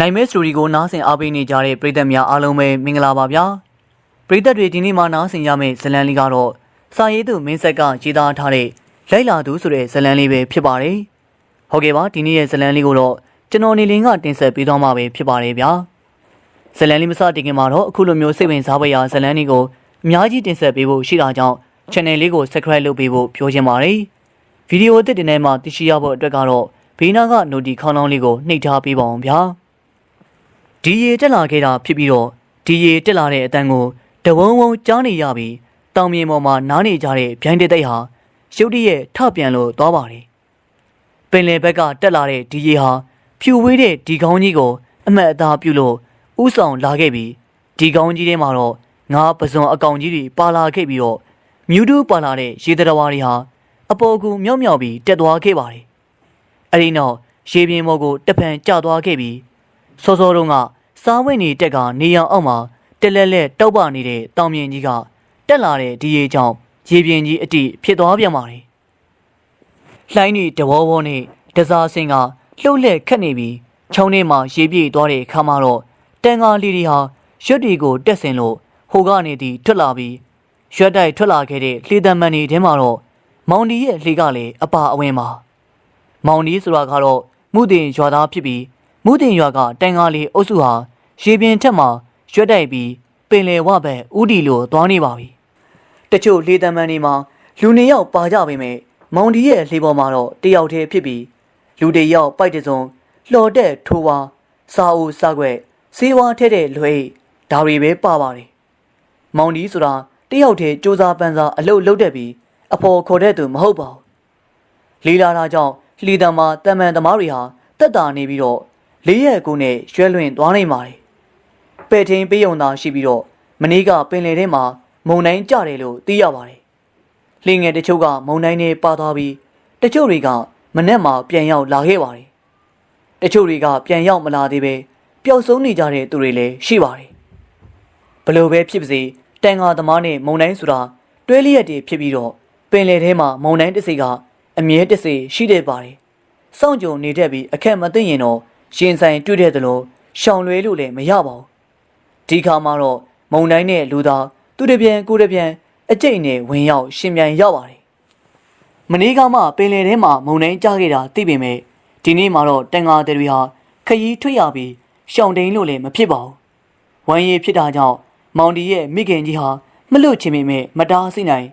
နိုင်မဲစတိုရီကိုနားဆင်အားပေးနေကြတဲ့ပရိသတ်များအားလုံးပဲမင်္ဂလာပါဗျာပရိသတ်တွေဒီနေ့မှနားဆင်ရမယ့်ဇတ်လန်လေးကတော့စာရေးသူမင်းဆက်ကရေးသားထားတဲ့လိုက်လာသူဆိုတဲ့ဇတ်လန်လေးပဲဖြစ်ပါတယ်ဟုတ်ကဲ့ပါဒီနေ့ရဲ့ဇတ်လန်လေးကိုတော့ကျွန်တော်နေလင်းကတင်ဆက်ပေးသွားမှာပဲဖြစ်ပါတယ်ဗျာဇတ်လန်လေးမစတင်ခင်မှာတော့အခုလိုမျိုးစိတ်ဝင်စားဖွယ်ရာဇတ်လန်လေးကိုအများကြီးတင်ဆက်ပေးဖို့ရှိတာကြောင့် channel လေးကို subscribe လုပ်ပေးဖို့ပြောချင်ပါတယ်ဗီဒီယိုအသစ်တင်ထဲမှာသိရှိရဖို့အတွက်ကတော့ဘေးနားက notification ခေါင်းလောင်းလေးကိုနှိပ်ထားပေးပါအောင်ဗျာ ဒီရေတက်လာခဲ့တာဖြစ်ပြီးတော့ဒီရေတက်လာတဲ့အတန်းကိုတဝုံဝုံကြားနေရပြီးတောင်မြေပေါ်မှာနားနေကြတဲ့ဗျိုင်းတဲ့တိတ်ဟာရုတ်တရက်ထပြန်လို့သွားပါတယ်ပင်လယ်ဘက်ကတက်လာတဲ့ဒီရေဟာဖြူဝေးတဲ့ဒီကောင်းကြီးကို အမတ်အသားပြုလို့ဥဆောင်လာခဲ့ပြီးဒီကောင်းကြီးထဲမှာတော့ငါပစွန်အကောင်ကြီးတွေပါလာခဲ့ပြီးတော့မြူးတူးပါလာတဲ့ရေတရဝါတွေဟာအပေါ်ကူမြောက်မြောက်ပြီးတက်သွားခဲ့ပါတယ်အဲဒီနောက်ရေပြင်ပေါ်ကိုတပံကျသွားခဲ့ပြီးစောစောတုန်းက စားဝိတ်နေတက်ကနေရန်အောက်မှာတက်လက်လက်တောက်ပနေတဲ့တောင်မြင်ကြီးကတက်လာတဲ့ဒီရေကြောင့်ရေပြင်ကြီးအတိဖြစ်သွားပြန်ပါတယ်။လှိုင်းနေတဝေါဝေါနဲ့တစားစင်ကလှုပ်လက်ခတ်နေပြီးချောင်းထဲမှာရေပြေးသွားတဲ့အခါမှာတော့တန်ကားလေးတွေဟာရွက်တွေကိုတက်ဆင်လို့ဟိုကနေတီထွက်လာပြီးရွက်တိုက်ထွက်လာခဲ့တဲ့လှေတံမန်တွေထဲမှာတော့မောင်ဒီရဲ့လှေကလည်းအပါအဝင်ပါမောင်ဒီဆိုတာကတော့မုတင်ရွာသားဖြစ်ပြီးမုတင်ရွာကတန်ကားလေးအုပ်စုဟာ ရေပြင်ထက်မှရွက်တိုက်ပြီးပင်လယ်ဝဘက်ဥတီလိုသွားနေပါပြီ။တချို့လေတံမန်တွေမှာလူနေယောက်ပါကြပေမဲ့မောင်ဒီရဲ့လှေပေါ်မှာတော့တယောက်တည်းဖြစ်ပြီးလူတွေယောက်ပိုက်တစုံလှော်တဲ့ထိုးဝါစာအုပ်စာခွက်စေးဝါထဲတဲ့လွှဲဒါတွေပဲပါပါတယ်။မောင်ဒီဆိုတာတယောက်တည်းစူးစားပန်းစားအလုပ်လုပ်တတ်ပြီးအဖော်ခေါ်တဲ့သူမဟုတ်ပါဘူး။လေးလာတာကြောင့်လှီတံမှာတမန်သမားတွေဟာတက်တာနေပြီးတော့လေးရက်ကူနဲ့ရွှဲလွင်သွားနိုင်ပါတယ်။ ပဲ့ထင်းပေးုံသာရှိပြီးတော့မနေ့ကပင်လယ်ထဲမှာမုန်တိုင်းကြတယ်လို့သိရပါတယ်။လှီငယ်တချို့ကမုန်တိုင်းနဲ့ပါသွားပြီးတချို့တွေကမနဲ့မှပြန်ရောက်လာခဲ့ပါတယ်။တချို့တွေကပြန်ရောက်မလာသေးပဲပျောက်ဆုံးနေကြတဲ့သူတွေလည်းရှိပါတယ်။ဘလို့ပဲဖြစ်ပါစေတန်ဃာသမားနဲ့မုန်တိုင်းဆိုတာတွဲလျက်တွေဖြစ်ပြီးတော့ပင်လယ်ထဲမှာမုန်တိုင်းတစ်စိတ်ကအမြဲတစေရှိတဲ့ပါတယ်။စောင့်ကြုံနေတတ်ပြီးအခက်မသိရင်တော့ရှင်ဆိုင်တွေ့တဲ့သလိုရှောင်လွဲလို့လည်းမရပါဘူး။ ဒီခါမှာတော့မုန်တိုင်းနဲ့လူသားသူတစ်ပြန်ကိုယ်တစ်ပြန်အကျိတ်နဲ့ဝင်ရောက်ရှင်ပြန်ရောက်ပါတယ်။မနေ့ကမှပင်လယ်ထဲမှာမုန်တိုင်းကြခဲ့တာသိပေမဲ့ဒီနေ့မှာတော့တန်ငါတွေဟာခရီးထွက်ရပြီးရှောင်တိန်လို့လည်းမဖြစ်ပါဘူး။ဝမ်းရည်ဖြစ်တာကြောင့်မောင်ဒီရဲ့မိခင်ကြီးဟာမလွတ်ချင်ပေမဲ့မတားဆီးနိုင်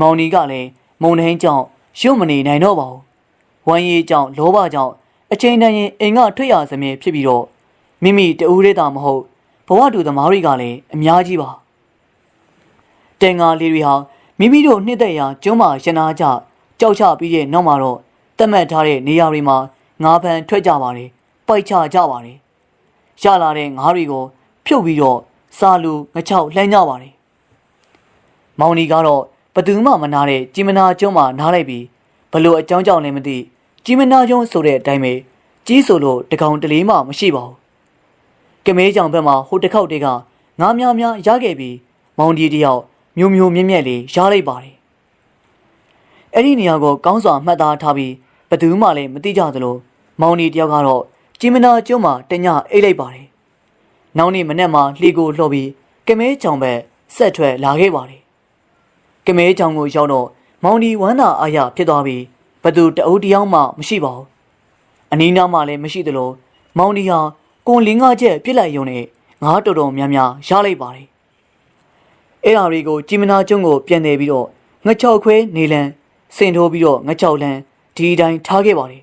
မောင်နီကလည်းမုံနှင်းကြောင့်ရုပ်မနေနိုင်တော့ပါဘူး။ဝမ်းရည်ကြောင့်လောဘကြောင့်အချိန်တန်ရင်အိမ်ကထွက်ရစမြဲဖြစ်ပြီးတော့မိမိတဦးတည်းသာမဟုတ် ဘဝတူသမားတွေကလည်းအများကြီးပါ။တန်ငါလေးတွေဟာမိမိတို့နှစ်သက်ရာကျွန်းမှာရနာကြကြောက်ချပြီးတဲ့နောက်မှာတော့တတ်မှတ်ထားတဲ့နေရာတွေမှာငါးဖန်ထွက်ကြပါတယ်။ပိုက်ချကြပါတယ်။ရလာတဲ့ငါးတွေကို ဖြုတ်ပြီးတော့စားလူငချောက်လှမ်းကြပါတယ်။မောင်နီကတော့ဘသူမှမနာတဲ့ជីမနာကျွန်းမှာနားလိုက်ပြီးဘလို့အကြောင်းကြောင့်လည်းမသိជីမနာကျွန်းဆိုတဲ့အတိုင်းပဲကြီးဆိုလို့တကောင်တလေးမှမရှိပါဘူး ကမဲကြောင်ဘက်မှာဟိုတစ်ခေါက်တည်းကငားများများရခဲ့ပြီးမောင်ဒီတယောက်မျိုးမျိုးမြက်မြက်လေးရလိုက်ပါတယ်အဲ့ဒီနေရာကိုကောင်းစွာမှတ်သားထားပြီးဘသူမှလည်းမသိကြသလိုမောင်ဒီတယောက်ကတော့ជីမနာကျွန်းမှာတညအိတ်လိုက်ပါတယ်နောက်နေ့မနေ့မှလှေကိုလှော်ပြီးကမဲကြောင်ဘက်ဆက်ထွက်လာခဲ့ပါတယ်ကမဲချောင်ကိုရောက်တော့မောင်ဒီဝမ်းသာအားရဖြစ်သွားပြီးဘသူတအုပ်တယောက်မှမရှိပါဘူးအနီးနားမှလည်းမရှိသလိုမောင်ဒီဟာ ကွန်လင်းကားချက်ပြစ်လိုက်ရုံနဲ့ငါးတော်တော်များများရလိုက်ပါတယ်အဲ့ဒါတွေကိုជីမနာကျွန်းကိုပြန်တယ်ပြီးတော့ငှက်ချောက်ခွဲနေလန်စင်ထိုးပြီးတော့ငှက်ချောက်လန်ဒီတိုင်းထားခဲ့ပါတယ်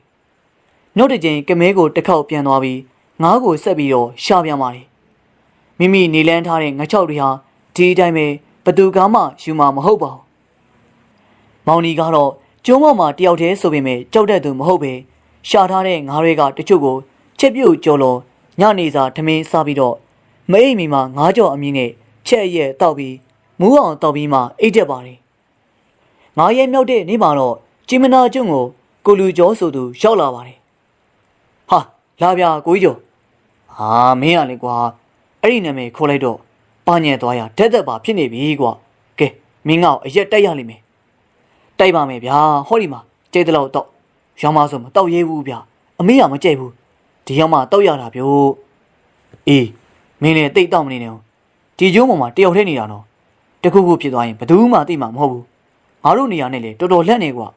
နောက်တစ်ကြိမ်ကမဲကိုတစ်ခေါက်ပြန်သွားပြီးငါးကိုဆက်ပြီးတော့ရှာပြန်ပါတယ်မိမိနေလန်းထားတဲ့ငှက်ချောက်တွေဟာဒီတိုင်းပဲဘသူကမှယူမှာမဟုတ်ပါဘူးမောင်နီကတော့ကျုံးပေါ်မှာတယောက်တည်းဆိုပေမဲ့ကြောက်တဲ့သူမဟုတ်ပဲရှာထားတဲ့ငါးတွေကတချို့ကိုချက်ပြုတ်ကြော်လော် ညနေစာထမင်းစားပြီးတော့မအိမ်မီမှာငါးကြော်အမင်းနဲ့ချက်ရက်တောက်ပြီးမူးအောင်တောက်ပြီးမှအိတ်တက်ပါတယ်ငါးရဲမြောက်တဲ့နေ့မှာတော့ဂျင်မနာကျွန်းကိုကိုလူကျော်ဆိုသူရောက်လာပါတယ်ဟာလာဗျာကိုကြီးကျော်ဟာမင်းကလေကွာအဲ့ဒီနာမည်ခေါ်လိုက်တော့ပါညံသွားရတက်တက်ပါဖြစ်နေပြီကွာကဲမင်းကအရက်တက်ရလိမ့်မယ်တိုက်ပါမယ်ဗျာဟောဒီမှာကျဲတဲ့လောက်တော့ရောင်းမဆိုမတောက်ရဲဘူးဗျာအမေကမကြိုက်ဘူး ဒီရောက်မှတောက်ရတာဗျို့အေးမင်းလည်းတိတ်တော့မနေနဲ့ဦးဒီကျိုးပေါ်မှာတယောက်ထဲနေတာနော်တခုခုဖြစ်သွားရင်ဘယ်သူမှသိမှာမဟုတ်ဘူးငါတို့နေရာနဲ့လေတော်တော်လက်နေကွာ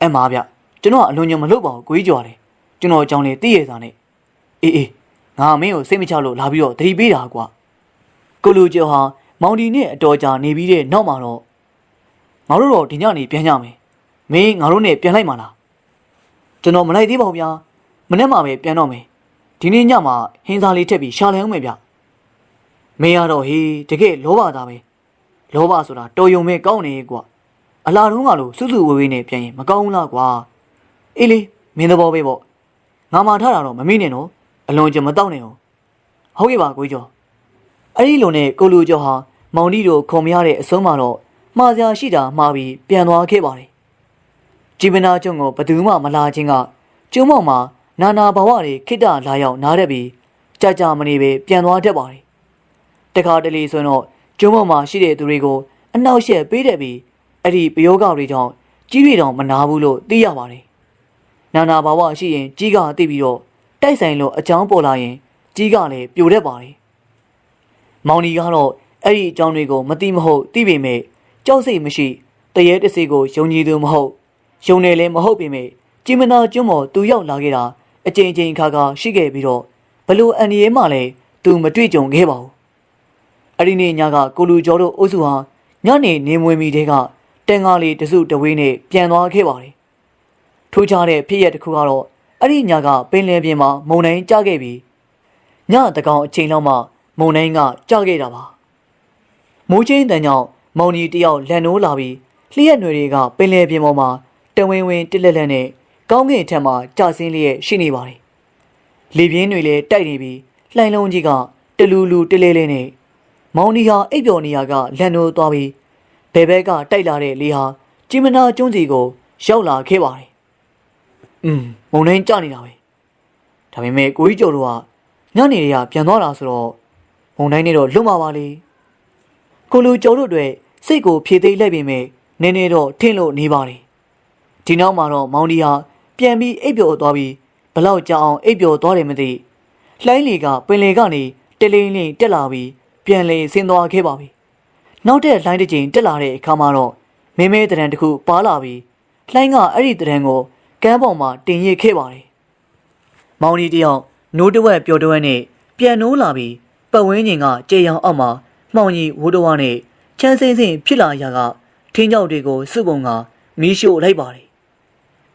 အဲ့မာဗျကျွန်တော်ကအလွန်ညံမလုပ်ပါဘူးကိုကြီးကြွားတယ်ကျွန်တော်အကြောင်းလေးသိရစားနဲ့အေးအေးငါမင်းကိုစိတ်မချလို့လာပြီးတော့သတိပေးတာကွာကိုလူကျော်ဟာမောင်ဒီနဲ့အတော်ကြာနေပြီးတဲ့နောက်မှာတော့ငါတို့တော့ဒီညနေပြန်ကြမယ်မင်းငါတို့နဲ့ပြန်လိုက်မှာလားကျွန်တော်မလိုက်သေးပါဘူးဗျာ မနေ့မှပဲပြန်တော့မယ်ဒီနေ့ညမှာဟင်းစားလေးထက်ပြီးရှာလဲအောင်မယ်ဗျမင်းရတော့ဟေးတကယ်လောဘသားပဲလောဘဆိုတာတော်ယုံမဲ့ကောင်းနေကွာအလားတုံးကလို့စွစွဝေးဝေးနဲ့ပြန်ရင်မကောင်းဘူးလားကွာအေးလေမင်းသဘောပဲပေါ့ငါမှထားတာတော့မမေ့နဲ့နော်အလွန်ကြမတော့နဲ့ဟုတ်ဟုတ်ကဲ့ပါကိုကြီးကျော်အဲ့ဒီလိုနဲ့ကိုလူကျော်ဟာမောင်ဒီတို့ခုံမရတဲ့အဆုံးမှာတော့မှားစရာရှိတာမှားပြီးပြန်သွားခဲ့ပါတယ်ကြည်ပနာကျုံကိုဘယ်သူမှမလာခြင်းကကျုံမောင်မှာ နာနာဘဝတွေခိတ္တလာရောက်နားရက်ပြီးကြာကြာမနေပဲပြန်သွားတတ်ပါတယ်တခါတလေဆိုရင်တော့ကျုံမောင်မှာရှိတဲ့သူတွေကိုအနောက်ရှက်ပေးတယ်ပြီးအဲ့ဒီပယောဂတွေကြောင့်ကြီးတွေတောင်မနာဘူးလို့သိရပါတယ်နာနာဘဝရှိရင်ကြီးကသိပြီးတော့တိုက်ဆိုင်လို့အကြောင်းပေါ်လာရင်ကြီးကလည်းပြိုတတ်ပါတယ်မောင်ဒီကတော့အဲ့ဒီအကြောင်းတွေကိုမသိမဟုတ်သိပေမဲ့ကြောက်စိတ်မရှိတရေတစေကိုယုံကြည်သူမဟုတ်ယုံတယ်လည်းမဟုတ်ပေမဲ့ကြည်မနာကျွန်းပေါ်သူရောက်လာခဲ့တာ အကြိမ်ကြိမ်ခါခါရှိခဲ့ပြီးတော့ဘလို့အန်ဒီရဲမှလည်းသူမတွေ့ကြုံခဲ့ပါဘူးအဲ့ဒီနေ့ညကကိုလူကျော်တို့အုပ်စုဟာညနေနေမွေမီတဲကတန်ကားလေးတစုတဝေးနဲ့ပြန်သွားခဲ့ပါတယ်ထိုးခြားတဲ့ဖြစ်ရက်တစ်ခုကတော့အဲ့ဒီညကပင်လယ်ပြင်မှာမုန်တိုင်းကျခဲ့ပြီးညတကောင်အချိန်လောက်မှမုန်တိုင်းကကျခဲ့တာပါမိုးချင်းတန်ကြောင့်မောင်ကြီးတယောက်လန်နိုးလာပြီးလျှက်ຫນွေတွေကပင်လယ်ပြင်ပေါ်မှာတဝင်းဝင်းတစ်လက်လက်နဲ့ ကောင်းကင်ထက်မှာကျဆင်းလျက်ရှိနေပါတယ်လေပြင်းတွေလည်းတိုက်နေပြီးလှိုင်လုံးကြီးကတလူလူတလဲလဲနဲ့မောင်ကြီးဟာအိပ်ပျော်နေရကလန်နိုးသွားပြီးဘယ်ဘက်ကတိုက်လာတဲ့လေဟာဂျီမနာကျွန်းစီကိုရောက်လာခဲ့ပါတယ်อืมမုန်တိုင်းကျနေတာပဲဒါပေမဲ့ကိုကြီးကျော်တို့ကညနေတွေကပြန်သွားတာဆိုတော့မုန်တိုင်းနဲ့တော့လွတ်မှာပါလေကိုလူကျော်တို့အတွက်စိတ်ကိုဖြည့်သိမ်းလိုက်ပေမဲ့နည်းနည်းတော့ထင့်လို့နေပါတယ်ဒီနောက်မှာတော့မောင်ဒီဟာ ပြန်ပြီးအိပ်ပျော်သွားပြီးဘလောက်ကြာအောင်အိပ်ပျော်သွားတယ်မသိလှိုင်းလီကပင်လေကနေတလိန်လင်းတက်လာပြီးပြန်လေဆင်းသွားခဲ့ပါပြီနောက်တဲ့လှိုင်းတစ်ချိန်တက်လာတဲ့အခါမှာတော့မင်းမဲတရံတစ်ခုပါလာပြီးလှိုင်းကအဲ့ဒီတရံကိုကမ်းပေါ်မှာတင်ရစ်ခဲ့ပါတယ်မောင်ဒီတယောက်နိုးတဝက်ပျော်တဝက်နဲ့ပြန်နိုးလာပြီးပတ်ဝန်းကျင်ကကြေရောင်အောက်မှာမှောင်ကြီးဝိုးတဝါနဲ့ချမ်းစင်းစင်းဖြစ်လာရာကထင်းကြောက်တွေကိုစုပုံကမီးရှို့လိုက်ပါတယ်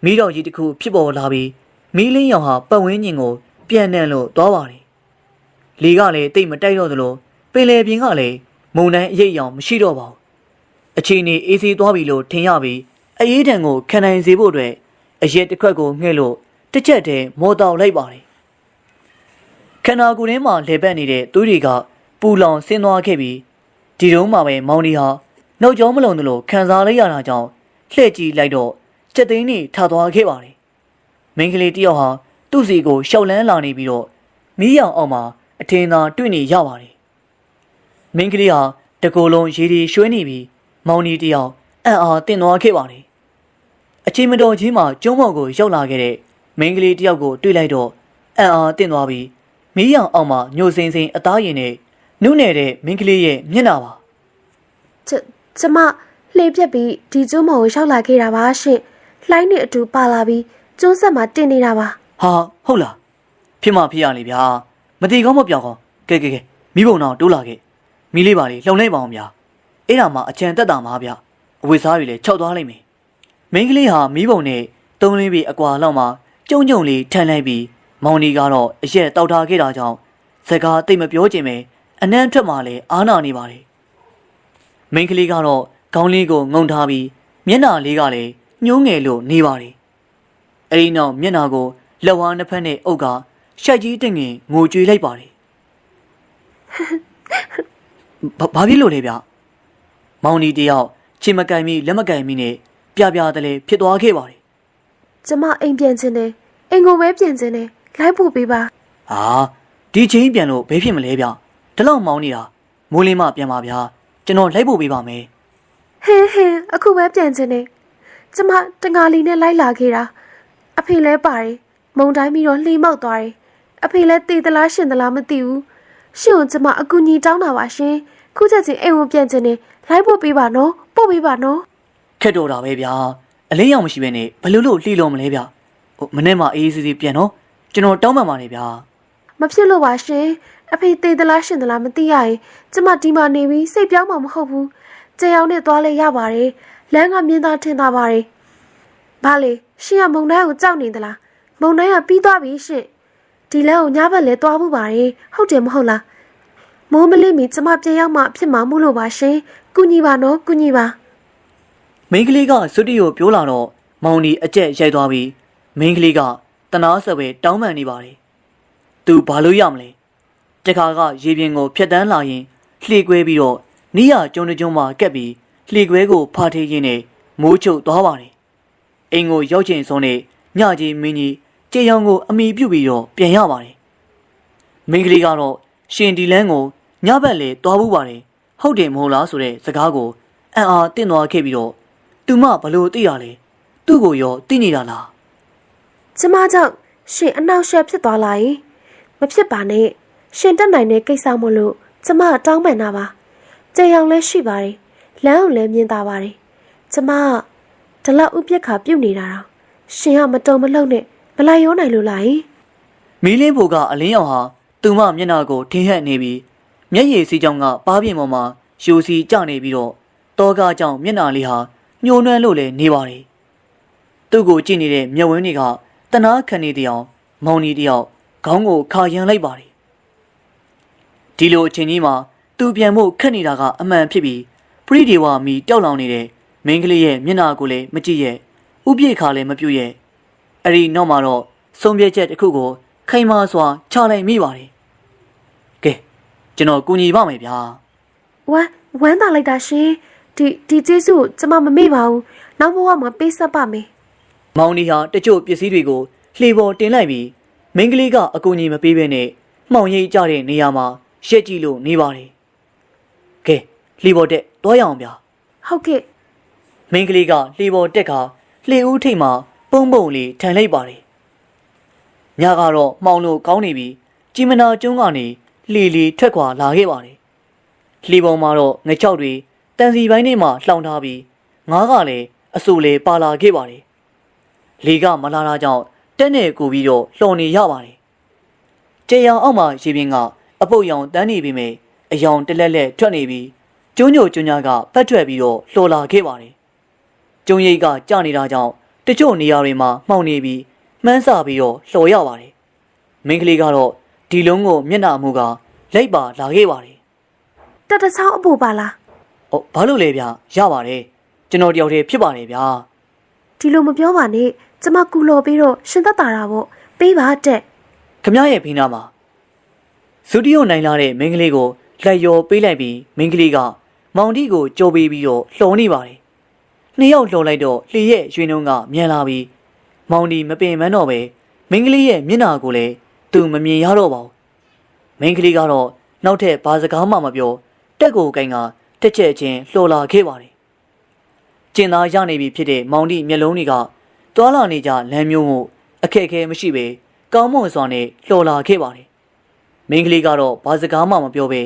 မီးတော်ကြီးတစ်ခုဖြစ်ပေါ်လာပြီးမီးလင်းရောင်ဟာပတ်ဝန်းကျင်ကိုပြန်နှံ့လို့သွားပါတယ်လေကလည်းတိတ်မတိုက်တော့သလိုပင်လယ်ပြင်ကလည်းမုန်တိုင်းအရိပ်ရောင်မရှိတော့ပါဘူးအချိန်နေအေးဆေးသွားပြီလို့ထင်ရပြီးအေးတံကိုခံနိုင်စေဖို့အတွက်အရက်တစ်ခွက်ကိုငှဲ့လို့တစ်ချက်တည်းမော်တောက်လိုက်ပါတယ်ခန္ဓာကိုယ်ထဲမှာလေပတ်နေတဲ့သွေးတွေကပူလောင်ဆင်းသွားခဲ့ပြီးဒီတုန်းမှပဲမောင်ဒီဟာနှုတ်ကြောမလုံသလိုခံစားလိုက်ရတာကြောင့်လှည့်ကြည့်လိုက်တော့ စက်သိန်းနဲ့ထသွားခဲ့ပါတယ်။မိန်းကလေးတယောက်ဟာသူ့စီကိုရှောက်လန်းလာနေပြီးတော့မီးရောင်အောင်မှာအထင်သာတွေ့နေရပါတယ်။မိန်းကလေးဟာတကိုယ်လုံးရေဒီရွှဲနေပြီးမောင်ဒီတယောက်အံ့အားတင့်သွားခဲ့ပါတယ်။အချိန်မတော်ချင်းမှာကျုံးမော်ကိုရောက်လာခဲ့တဲ့မိန်းကလေးတယောက်ကိုတွေ့လိုက်တော့အံ့အားတင့်သွားပြီးမီးရောင်အောင်မှာညှို့စင်စင်အသားရင်နဲ့နုနယ်တဲ့မိန်းကလေးရဲ့မျက်နှာပါကျကျမလှေပြက်ပြီးဒီကျွန်းမော်ကိုရောက်လာခဲ့တာပါရှင် လှိုင်းနဲ့အတူပါလာပြီးကျွန်းဆက်မှာတင်နေတာပါဟာဟုတ်လားဖြစ်မှဖြစ်ရလေဗျာမတီကောင်းမပြောင်းကောင်းကဲကဲကဲမိဘုံတော်တိုးလာခဲ့မိလေးပါလေလှုံလိုက်ပါအောင်ဗျာအဲ့ဒါမှအချံတက်တာမှာဗျအဝိစားတွေလည်းခြောက်သွားလိမ့်မယ်မိန်းကလေးဟာမိဘုံနဲ့တုံးလေးပြီးအကွာလောက်မှာကြုံကြုံလေးထန်လိုက်ပြီးမောင်ဒီကတော့အရက်တောက်ထားခဲ့တာကြောင့်စကားတိတ်မပြောချင်ပဲအနမ်းထွက်မှလည်းအာနာနေပါတယ်မိန်းကလေးကတော့ခေါင်းလေးကိုငုံထားပြီးမျက်နှာလေးကလည်း ညှိုးငယ်လို့နေပါတယ်အဲ့ဒီနောက်မျက်နှာကိုလက်ဝါးနှစ်ဖက်နဲ့အုပ်ကရှိုက်ကြီးတငင်ငိုကြွေးလိုက်ပါတယ်ဘာဘာဖြစ်လို့လဲဗျမောင်ဒီတယောက်ချင်မကန်မိလက်မကန်မိနဲ့ပြပြတလဲဖြစ်သွားခဲ့ပါတယ်ကျမအိမ်ပြန်ခြင်းနဲ့အိမ်ကိုပဲပြန်ခြင်းနဲ့လိုက်ဖို့ပေးပါဟာဒီချင်းပြန်လို့ဘယ်ဖြစ်မလဲဗျဒီလောက်မောင်းနေတာမိုးလင်းမပြန်ပါဗျာကျွန်တော်လိုက်ဖို့ပေးပါမယ်ဟင်းဟင်းအခုပဲပြန်ခြင်းနဲ့ ကျမတငါလီနဲ့လိုက်လာခဲ့တာအဖေလဲပါတယ်မုံတိုင်းပြီးတော့လှေမောက်သွားတယ်အဖေလည်းတည်သလားရှင်သလားမသိဘူးရှင်ကိုကျမအကူညီတောင်းတာပါရှင်ခုချက်ချင်းအိမ်ဝင်ပြန်ချင်နေလိုက်ဖို့ပေးပါနော်ပို့ပေးပါနော်ခက်တော့တာပဲဗျာအလေးရောက်မရှိဘဲနဲ့ဘယ်လို့လို့လှီလုံးမလဲဗျာဟိုမနေ့မှအေးအေးဆေးဆေးပြန်နော်ကျွန်တော်တောင်းပန်ပါတယ်ဗျာမဖြစ်လို့ပါရှင်အဖေတည်သလားရှင်သလားမသိရရင်ကျမဒီမှာနေပြီးစိတ်ပြောင်းမှာမဟုတ်ဘူးကြံအောင်နဲ့သွားလဲရပါတယ် လမ်းကမြင်သာထင်သာပါတယ်ဘာလေရှင်ကမုံတိုင်းကိုကြောက်နေသလားမုံတိုင်းကပြီးသွားပြီရှင်ဒီလမ်းကိုညဘက်လဲသွားဖို့ပါတယ်ဟုတ်တယ်မဟုတ်လားမိုးမလင်းမီကျမပြန်ရောက်မှဖြစ်မှာမို့လို့ပါရှင်ကုညီပါနော်ကုညီပါမိန်းကလေးကစွတီကိုပြောလာတော့မောင်ဒီအကျက်ရိုက်သွားပြီးမိန်းကလေးကတနာဆက်ပဲတောင်းပန်နေပါတယ်သူဘာလို့ရမလဲတခါကရေပြင်ကိုဖျက်တမ်းလာရင်လှေကွဲပြီးတော့နီးရကျုံတကျုံမှာကက်ပြီး လှေကွဲကိုဖာထေးရင်းနဲ့မိုးချုပ်သွားပါတယ်အိမ်ကိုရောက်ချိန်စုံနဲ့ညကြီးမင်းကြီးကြေရောင်ကိုအမိပြုတ်ပြီးတော့ပြန်ရပါတယ်မိန်းကလေးကတော့ရှင်ဒီလန်းကိုညဘက်လေသွားဘူးပါတယ်ဟုတ်တယ်မဟုတ်လားဆိုတဲ့စကားကိုအံ့အားတင့်သွားခဲ့ပြီးတော့သူမဘလို့သိရလဲသူ့ကိုရောသိနေတာလားကျမကြောင့်ရှင်အနောက်ရှက်ဖြစ်သွားလာရင်မဖြစ်ပါနဲ့ရှင်တက်နိုင်တဲ့ကိစ္စမို့လို့ကျမတောင်းပန်တာပါကြံရောင်လည်းရှိပါတယ် လမ်းကိုလည်းမြင်သာပါတယ်ကျမဒီလောက်ဥပြက်ခါပြုတ်နေတာတော့ရှင်ကမတုံမလုံနဲ့မလိုက်ရောနိုင်လို့လားယင်မီးလင်းဖို့ကအလင်းရောင်ဟာသူမမျက်နှာကိုထင်းဟက်နေပြီးမျက်ရည်စီးကြောင်ကပါးပြင်ပေါ်မှာယူစီကျနေပြီးတော့တောကားကြောင့်မျက်နှာလေးဟာညှိုးနှွမ်းလို့လည်းနေပါတယ်သူ့ကိုကြည့်နေတဲ့မျက်ဝန်းတွေကတနာခံနေတဲ့အအောင်မောင်နီတယောက်ခေါင်းကိုခါရန်လိုက်ပါတယ်ဒီလိုအချိန်ကြီးမှာသူပြန်ဖို့ခက်နေတာကအမှန်ဖြစ်ပြီးပ ရိဒေဝမီတောက်လောင်နေတဲ့မင်းကလေးရဲ့မျက်နှာကိုလည်းမကြည့်ရဲ့ဥပြည့်ခါလည်းမပြုတ်ရဲ့အဲ့ဒီနောက်မှာတော့ဆုံးဖြတ်ချက်တစ်ခုကိုခိုင်မာစွာချလိုက်မိပါတယ်။ကဲကျွန်တော်ကူညီပါမယ်ဗျာဝမ်းဝမ်းသာလိုက်တာရှင်ဒီဒီကျေးဇူးကိုကျမမမေ့ပါဘူးနောက်ဘဝမှာပေးဆက်ပါမယ်။မောင်ဒီဟာတချို့ပစ္စည်းတွေကိုလှေပေါ်တင်လိုက်ပြီးမိန်းကလေးကအကူအညီမပေးဘဲနဲ့မှောင်ရိပ်ကြတဲ့နေရာမှာရက်ကြည့်လို့နေပါတယ်။ကဲ လှေပေါ်တက်သွားရအောင်ဗျာဟုတ်ကဲ့။မိန်းကလေးကလှေပေါ်တက်ကလှေဦးထိပ်မှာပုံပုံလေးထန်လိုက်ပါတယ်။ညကတော့မှောင်လို့ကောင်းနေပြီးကြည်မနာကျုံးကနေလှေလီထွက်ခွာလာခဲ့ပါတယ်။လှေပေါ်မှာတော့ငချောက်တွေတန်စီပိုင်းထဲမှာလှောင်ထားပြီးငါးကလည်းအဆူလေပါလာခဲ့ပါတယ်။လေကမလာတာကြောင့်တက်နဲ့ကူပြီးတော့လှော်နေရပါတယ်။ကြေရောင်အောက်မှာရေပြင်ကအပုတ်ရောင်တန်းနေပြီမဲ့အယောင်တလက်လက်ထွက်နေပြီး ကျုံညိုကျုံညာကဖတ်ထွက်ပြီးတော့လှော်လာခဲ့ပါတယ်။ကျုံရိပ်ကကျနေတာကြောင့်တချို့နေရာတွေမှာမှောင်နေပြီးမှန်းဆပြီးတော့လှော်ရပါတယ်။မိန်းကလေးကတော့ဒီလုံးကိုမျက်နှာမူကလိုက်ပါလာခဲ့ပါတယ်တတချောင်းအပူပါလား။ဟုတ်ဘာလို့လဲဗျာရပါတယ်ကျွန်တော်တယောက်တည်းဖြစ်ပါတယ်ဗျာဒီလိုမပြောပါနဲ့ကျမကူလော်ပြီးတော့ရှင်သက်တာတာပေါ့ပေးပါတဲ့ခမရရဲ့ဖိနာမှာဇူဒီယိုနိုင်လာတဲ့မင်းကလေးကိုလက်ရောပေးလိုက်ပြီးမင်းကလေးက မောင်တီကိုကြိုးပေးပြီးတော့လှော်နေပါတယ်နှစ်ယောက်လှော်လိုက်တော့လှေရဲ့ရွှေနှုံးကမြန်လာပြီးမောင်တီမပင်မန်းတော့ပဲမင်းကလေးရဲ့မျက်နှာကိုလည်းသူမမြင်ရတော့ပါဘူးမင်းကလေးကတော့နောက်ထပ်ဘာစကားမှမပြောတက်ကိုကင်ကတက်ချက်ချင်းလှော်လာခဲ့ပါတယ်ကျင်သားရနေပြီဖြစ်တဲ့မောင်တီမျက်လုံးတွေကတွာလာနေကြလမ်းမျိုးမှုအခက်အခဲမရှိပဲကောင်းမွန်စွာနဲ့လှော်လာခဲ့ပါတယ်မင်းကလေးကတော့ဘာစကားမှမပြောပဲ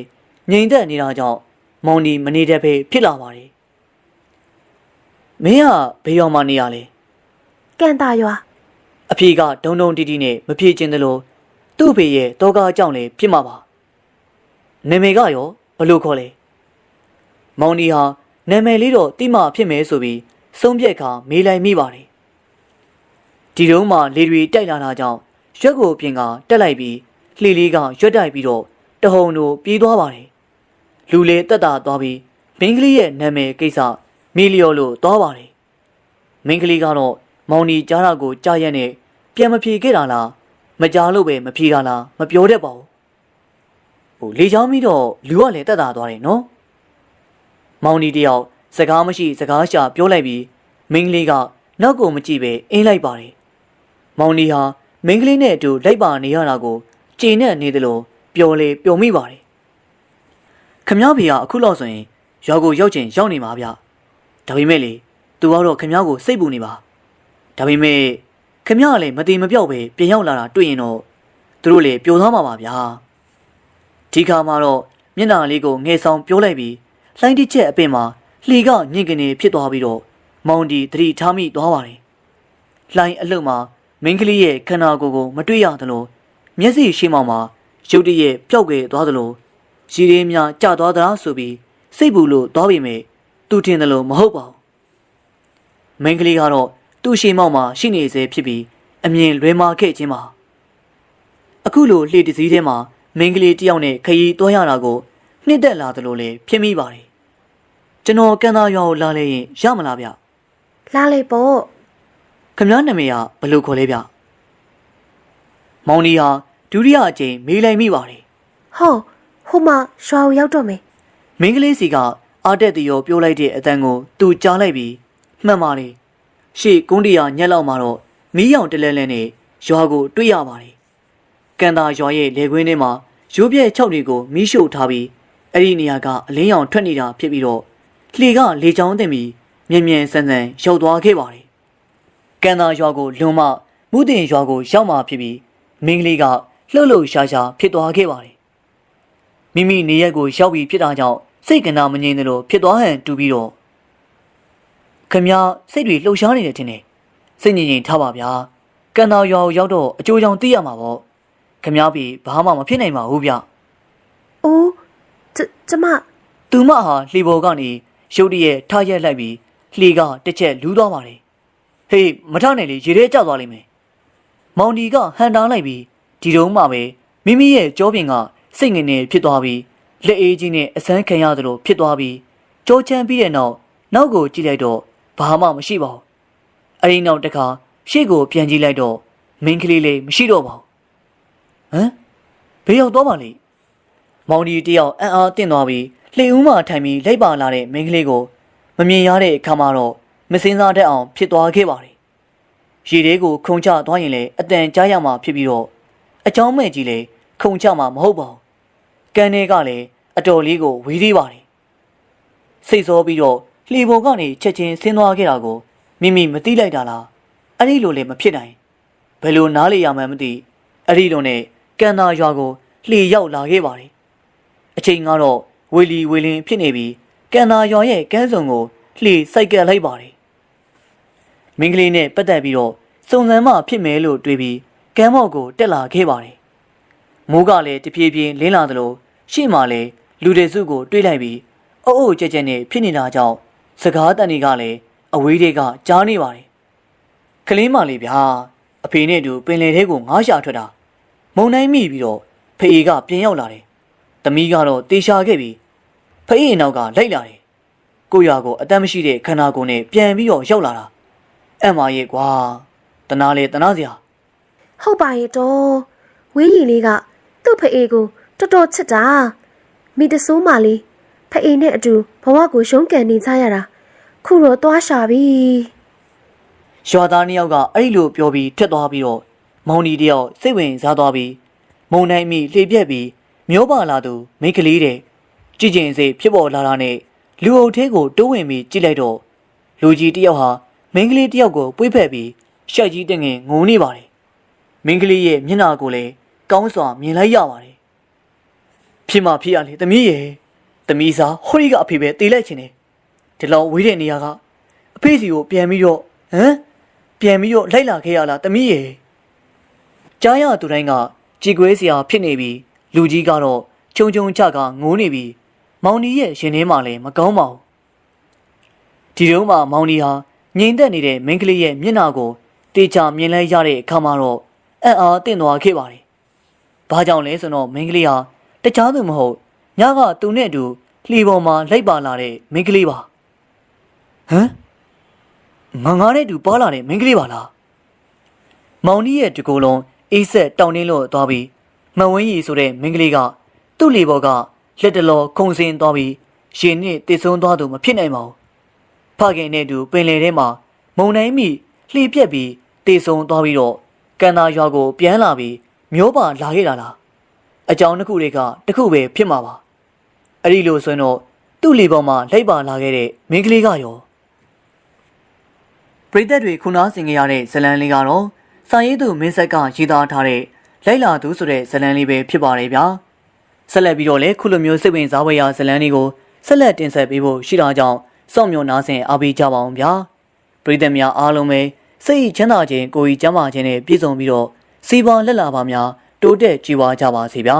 ငြိမ်သက်နေတာကြောင့် မောင်တီမနေတတ်ပဲဖြစ်လာပါတယ်မင်းကဘေးရောင်မနေရလဲကန်တာရွာအဖေကဒုံဒုံတီတီနဲ့မပြေကျင်တယ်လို့သူ့ဖေရဲ့တောကားကြောင့်လည်းဖြစ်မှာပါနာမည်ကရောဘလို့ခေါ်လဲမောင်ဒီဟာနာမည်လေးတော့တိမဖြစ်မယ်ဆိုပြီးစုံပြက်ခါမေးလိုက်မိပါတယ်ဒီတုန်းမှလေတွေတိုက်လာတာကြောင့်ရွက်ကိုပြင်ကတက်လိုက်ပြီးလှေလေးကရွက်တိုက်ပြီးတော့တဟုန်တို့ပြေးသွားပါတယ် လူလေတက်တာသွားပြီးမင်းကလေးရဲ့နာမည်ကိစ္စမီလီယိုလို့သွားပါတယ်မင်းကလေးကတော့မောင်နီကြားတာကိုကြားရက်နဲ့ပြန်မဖြေခဲ့တာလားမကြားလို့ပဲမဖြေတာလားမပြောတတ်ပါဘူးဟိုလေချောင်းပြီးတော့လူကလည်းတက်တာသွားတယ်နော်မောင်နီတယောက်စကားမရှိစကားရှာပြောလိုက်ပြီးမင်းကလေးကနောက်ကိုမကြည့်ပဲအင်းလိုက်ပါတယ်မောင်နီဟာမင်းကလေးနဲ့အတူလိုက်ပါနေရတာကိုကြည်နဲ့နေတယ်လို့ပျော်လေပျော်မိပါတယ် ခမ ्या ဖေကအခုလောက်ဆိုရင်ရွာကိုရောက်ချင်ရောက်နေမှာဗျဒါပေမဲ့လေ သူကတော့ခမ ्या ကိုစိတ်ပူနေပါဒါပေမဲ့ခမ ्या ကလည်းမတိမပြောက်ပဲပြန်ရောက်လာတာတွေ့ရင်တော့သူ သူတို့လည်းပျော်သွားမှာပါဗျာဒီခါမှာတော့မျက်နှာလေးကိုငယ်ဆောင်ပြောလိုက်ပြီးလှိုင်းတစ်ချက်အပင်မှာလှီကညင်ကနေဖြစ်သွားပြီးတော့မောင်ဒီသတိထားမိသွားပါတယ်လှိုင်းအလှုပ်မှာမင်းကလေးရဲ့ခန္ဓာကိုယ်ကိုမတွေ့ရသလိုမျက်စိရှိမှမှာရုတ်တရက်ပျောက်ကွယ်သွားသလို ရည်ရင်းများကျသွားသလားဆိုပြီးစိတ်ပူလို့သွားပြီမဲ့သူထင်တယ်လို့မဟုတ်ပါဘူးမင်းကလေးကတော့သူ့ရှိမောက်မှာရှိနေစေဖြစ်ပြီးအမြင်လွဲမာခဲ့ခြင်းပါအခုလိုလှေတစ်စီးထဲမှာမင်းကလေးတယောက်နဲ့ခရီးသွားရတာကိုနှစ်သက်လာသလိုလည်းဖြစ်မိပါတယ်ကျွန်တော်ကန်သားရွာကိုလာလဲရင်ရမလားဗျလာလေပေါ့ခမည်းနာမည်ကဘယ်လိုခေါ်လဲဗျမောင်နီဟာဒုတိယအကြိမ်မေးလိုက်မိပါတယ်ဟော ဟိုမှာရွာကိုရောက်တော့မယ်မင်းကလေးစီကအာတက်တီရောပြောလိုက်တဲ့အတန်ကိုသူကြားလိုက်ပြီးမှတ်ပါတယ်ရှေ့ကုန်းတရာညက်လောက်မှာတော့မီးရောင်တလဲလဲနဲ့ရွာကိုတွေ့ရပါတယ်ကန်တာရွာရဲ့လေကွင်းထဲမှာရိုးပြဲ၆တွေကိုမီးရှို့ထားပြီးအဲ့ဒီနေရာကအလင်းရောင်ထွက်နေတာဖြစ်ပြီးတော့လှေကလေချောင်းတင်ပြီးမြင်မြင်ဆန်ဆန်ရောက်သွားခဲ့ပါတယ်ကန်တာရွာကိုလွန်မှမူတင်ရွာကိုရောက်မှဖြစ်ပြီးမင်းကလေးကလှုပ်လှုပ်ရှားရှားဖြစ်သွားခဲ့ပါတယ် မိမိနေရက်ကိုရောက်ပြီးဖြစ်တာကြောင့်စိတ်ကနာမငြိမ်သလိုဖြစ်သွားဟန်တူပြီးတော့ခမည်းစိတ်တွေလှုပ်ရှားနေတယ်ထင်တယ်စိတ်ငြိမ်ငြိမ်ထားပါဗျာကန်တော်ရွာကိုရောက်တော့အကျိုးကြောင့်သိရမှာပေါ့ခမည်းပြီဘာမှမဖြစ်နိုင်ပါဘူးဗျအိုးကျကျမသူမဟာလှေပေါ်ကနေရုတ်တရက်ထားရက်လိုက်ပြီးလှေကတစ်ချက်လူးသွားပါတယ်ဟေးမထနဲ့လေရေထဲကျသွားလိမ့်မယ်မောင်ဒီကဟန်တားလိုက်ပြီးဒီတုန်းမှပဲမိမိရဲ့ကြောပြင်က စိတ်ငင်နေဖြစ်သွားပြီးလက်အေးကြီးနဲ့အစမ်းခံရသလိုဖြစ်သွားပြီးကြောချမ်းပြီးတဲ့နောက်နောက်ကိုကြည့်လိုက်တော့ဘာမှမရှိပါဘူးအဲ့ဒီနောက်တစ်ခါရှေ့ကိုပြန်ကြည့်လိုက်တော့မင်းကလေးလေးမရှိတော့ပါဘူးဟမ်ဘေးရောက်သွားပါလိမ့် မောင်ဒီတယောက်အံ့အားတင့်သွားပြီးလှေဦးမှထိုင်ပြီးလိုက်ပါလာတဲ့မိန်းကလေးကိုမမြင်ရတဲ့အခါမှာတော့မစင်းစားတတ်အောင်ဖြစ်သွားခဲ့ပါတယ်။ရေထဲကိုခုန်ချသွားရင်လည်းအတန်ကြားရမှာဖြစ်ပြီးတော့အเจ้าမဲ့ကြီးလည်းခုန်ချမှာမဟုတ်ပါဘူး။ ကန်ထဲကလည်းအတော်လေးကိုဝေးသေးပါတယ်။စိတ်ဆောပြီးတော့လှေပေါ်ကနေချက်ချင်းဆင်းသွားခဲ့တာကိုမိမိမသိလိုက်တာလား။အဲ့ဒီလိုလည်းမဖြစ်နိုင်။ဘယ်လိုနားလေရမှန်းမသိအဲ့ဒီလိုနဲ့ကန်သာရွာကိုလှေရောက်လာခဲ့ပါတယ်။အချိန်ကတော့ဝေလီဝေလင်းဖြစ်နေပြီးကန်သာရွာရဲ့ကန်းစုံကိုလှေစိုက်ကပ်လိုက်ပါတယ်။မင်းကလေးနဲ့ပတ်သက်ပြီးတော့စုံစမ်းမှဖြစ်မယ်လို့တွေးပြီးကမ်းမော့ကိုတက်လာခဲ့ပါတယ်။မိုးကလည်းတဖြည်းဖြည်းလင်းလာသလို ရှေ့မှာလည်းလူတွေစုကိုတွေးလိုက်ပြီးအုပ်အုပ်ကြက်ကြက်နဲ့ဖြစ်နေတာကြောင့်စကားတန်တွေကလည်းအဝေးတွေကကြားနေပါတယ်။ကလေးမလေးဗျာအဖေနဲ့အတူပင်လယ်ထဲကိုငားရှာထွက်တာမုံတိုင်းမိပြီးတော့ဖေးကပြန်ရောက်လာတယ်။သမီးကတော့တေရှာခဲ့ပြီဖအေးနောက်ကလိုက်လာတယ်ကိုရွာကိုအတမ်းမရှိတဲ့ခန္ဓာကိုယ်နဲ့ပြန်ပြီးတော့ရောက်လာတာအံ့မာရဲ့ကွာတနာလေတနာစရာဟုတ်ပါရဲ့တော့ဝင်းရီလေးကသူ့ဖအေးကို တော်တော်ချစ်တာမိတဆိုးမလေးဖအေးနဲ့အတူဘဝကိုရှုံးကန်နေကြရတာခုတော့သွားရှာပြီရွာသားနှစ်ယောက်ကအဲ့ဒီလိုပြောပြီးထွက်သွားပြီးတော့မောင်ဒီတယောက်စိတ်ဝင်စားသွားပြီးမုံနိုင်မိလှေပြက်ပြီးမျိုးပါလာသူမိန်းကလေးတဲ့ကြည်ကျင်စေဖြစ်ပေါ်လာတာနဲ့လူအုပ်ထဲကိုတိုးဝင်ပြီးကြည့်လိုက်တော့လူကြီးတယောက်ဟာမိန်းကလေးတယောက်ကိုပွေးဖက်ပြီးရှက်ကြီးတငင်ငုံနေပါတယ်မိန်းကလေးရဲ့မျက်နှာကိုလည်းကောင်းစွာမြင်လိုက်ရပါတယ် ဖြစ်မှဖြစ်ရလေသမီးရဲ့သမီးစားဟိုရီကအဖေပဲတေးလိုက်ခြင်းတယ်ဒီလောက်ဝေးတဲ့နေရာကအဖေစီကိုပြန်ပြီးတော့ဟမ်ပြန်ပြီးတော့လိုက်လာခဲ့ရလားသမီးရဲ့ကြားရသူတိုင်းကကြည်ကွဲစရာဖြစ်နေပြီးလူကြီးကတော့ခြုံခြုံချကငိုးနေပြီးမောင်ဒီရဲ့ရှင်ထဲမှာလည်းမကောင်းပါဘူးဒီတုန်းမှမောင်ဒီဟာငြိမ်သက်နေတဲ့မင်းကလေးရဲ့မျက်နှာကိုတေချာမြင်လိုက်ရတဲ့အခါမှာတော့အံ့အားတင့်သွားခဲ့ပါတယ်ဘာကြောင့်လဲဆိုတော့မင်းကလေးဟာ တခြားသူမဟုတ်ညကသူနဲ့အတူလှေပေါ်မှာလိုက်ပါလာတဲ့မင်းကလေးပါဟမ်ငါငါနဲ့အတူပါလာတဲ့မင်းကလေးပါလားမောင်ကြီးရဲ့တကူလုံးအေးဆက်တောင်းတင်းလို့သွားပြီးမဝင်းရီဆိုတဲ့မင်းကလေးကသူ့လေဘော်ကလက်တလောခုံစင်းသွားပြီးရှင်နဲ့တည်ဆုံသွားသူမဖြစ်နိုင်ပါဘူးဖခင်နဲ့အတူပင်လယ်ထဲမှာမုံနိုင်မိလှေပြက်ပြီးတည်ဆုံသွားပြီးတော့ကန်သာရွာကိုပြန်လာပြီးမျိုးပါလာခဲ့တာလား အကြောင်းတစ်ခုတွေကတစ်ခုပဲဖြစ်မှာပါအဲ့ဒီလိုဆိုရင်တော့သူ့လေဘော်မှာလိုက်ပါလာခဲ့တဲ့မင်းကလေးကရောပရိသတ်တွေခုနာဆင်ကြရတဲ့ဇလန်လေးကတော့စာရေးသူမင်းဆက်ကရေးသားထားတဲ့လိုက်လာသူဆိုတဲ့ဇတ်လန်လေးပဲဖြစ်ပါတယ်ဗျာဆက်လက်ပြီးတော့လည်းခုလိုမျိုးစိတ်ဝင်စားဖွယ်ရာဇတ်လန်တွေကိုဆက်လက်တင်ဆက်ပေးဖို့ရှိတာကြောင့်စောင့်မျှော်နားဆင်အားပေးကြပါအောင်ဗျာပရိသတ်များအားလုံးပဲစိတ်ချမ်းသာခြင်းကိုယ်ဤကျမ်းမာခြင်းနဲ့ပြည့်စုံပြီးတော့စီပွားလက်လာပါများ တိုးတက်ကြည်ဝါကြပါစေဗျာ